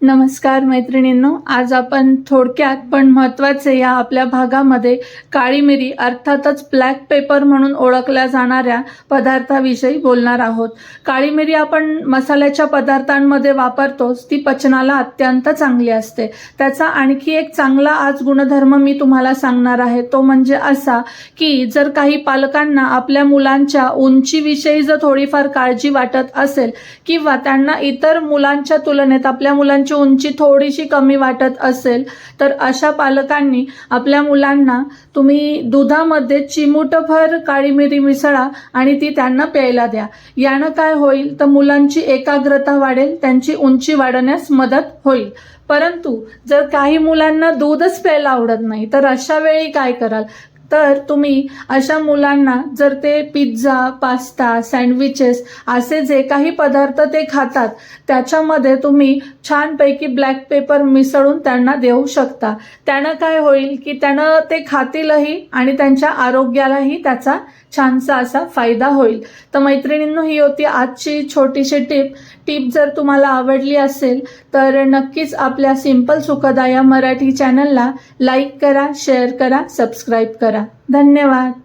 नमस्कार मैत्रिणींनो आज आपण थोडक्यात पण महत्त्वाचे या आपल्या भागामध्ये काळी मिरी अर्थातच ब्लॅक पेपर म्हणून ओळखल्या जाणाऱ्या पदार्थाविषयी बोलणार आहोत. काळी मिरी आपण मसाल्याच्या पदार्थांमध्ये वापरतोच ती पचनाला अत्यंत चांगली असते. त्याचा आणखी एक चांगला आज गुणधर्म मी तुम्हाला सांगणार आहे तो म्हणजे असा की जर काही पालकांना आपल्या मुलांच्या उंचीविषयी जर थोडीफार काळजी वाटत असेल किंवा त्यांना इतर मुलांच्या तुलनेत आपल्या मुलांची उंची थोडीशी कमी वाटत असेल तर अशा पालकांनी आपल्या मुलांना तुम्ही दुधामध्ये चिमूटभर काळी मिरी मिसळा आणि ती त्यांना प्यायला द्या. यानं काय होईल? तर मुलांची एकाग्रता वाढेल त्यांची उंची वाढण्यास मदत होईल. परंतु जर काही मुलांना दूधच प्यायला आवडत नाही तर अशा वेळी काय कराल? तर तुम्ही अशा मुलांना जर ते पिझ्झा पास्ता सँडविचेस असे जे काही पदार्थ ते खातात त्याच्यामध्ये तुम्ही छानपैकी ब्लॅक पेपर मिसळून त्यांना देऊ शकता. त्यानं काय होईल की त्यानं ते खातीलही आणि त्यांच्या आरोग्यालाही त्याचा छानसा असा फायदा होईल. तर मैत्रिणींनो ही होती आजची छोटीशी टिप. टीप जर तुम्हाला आवडली असेल तर नक्कीच आपल्या सिंपल सुखदा या मराठी चॅनलला लाईक करा शेअर करा सबस्क्राईब करा धन्यवाद.